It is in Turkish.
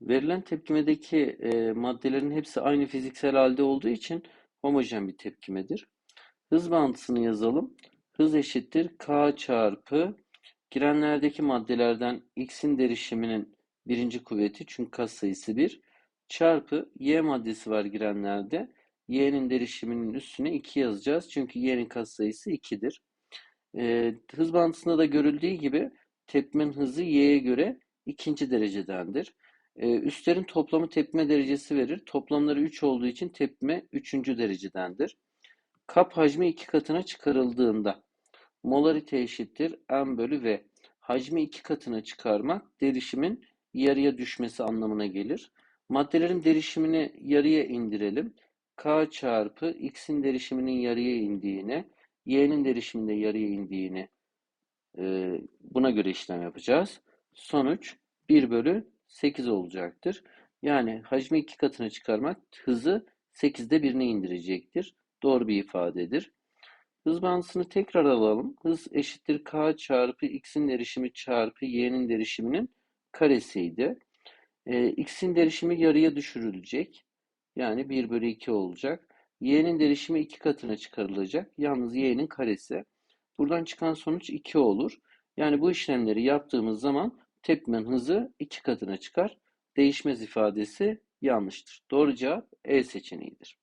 Verilen tepkimedeki e, maddelerin hepsi aynı fiziksel halde olduğu için homojen bir tepkimedir. Hız bağıntısını yazalım. Hız eşittir K çarpı girenlerdeki maddelerden X'in derişiminin birinci kuvveti çünkü katsayısı 1 çarpı Y maddesi var girenlerde. Y'nin derişiminin üstüne 2 yazacağız. Çünkü Y'nin katsayısı 2'dir. E, hız bağıntısında da görüldüğü gibi tepkimenin hızı Y'ye göre ikinci derecedendir. E, üstlerin toplamı tepkime derecesi verir. Toplamları 3 olduğu için tepkime 3. derecedendir. Kap hacmi iki katına çıkarıldığında molarite eşittir M bölü V. Hacmi iki katına çıkarmak derişimin yarıya düşmesi anlamına gelir. Maddelerin derişimini yarıya indirelim. K çarpı X'in derişiminin yarıya indiğine, Y'nin derişiminde yarıya indiğini e, buna göre işlem yapacağız. Sonuç 1 bölü 8 olacaktır. Yani hacmi iki katına çıkarmak hızı 8'de birine indirecektir. Doğru bir ifadedir. Hız bağıntısını tekrar alalım. Hız eşittir k çarpı x'in derişimi çarpı y'nin derişiminin karesiydi. Ee, x'in derişimi yarıya düşürülecek. Yani 1 bölü 2 olacak. y'nin derişimi iki katına çıkarılacak. Yalnız y'nin karesi. Buradan çıkan sonuç 2 olur. Yani bu işlemleri yaptığımız zaman tepkimenin hızı iki katına çıkar. Değişmez ifadesi yanlıştır. Doğru cevap E seçeneğidir.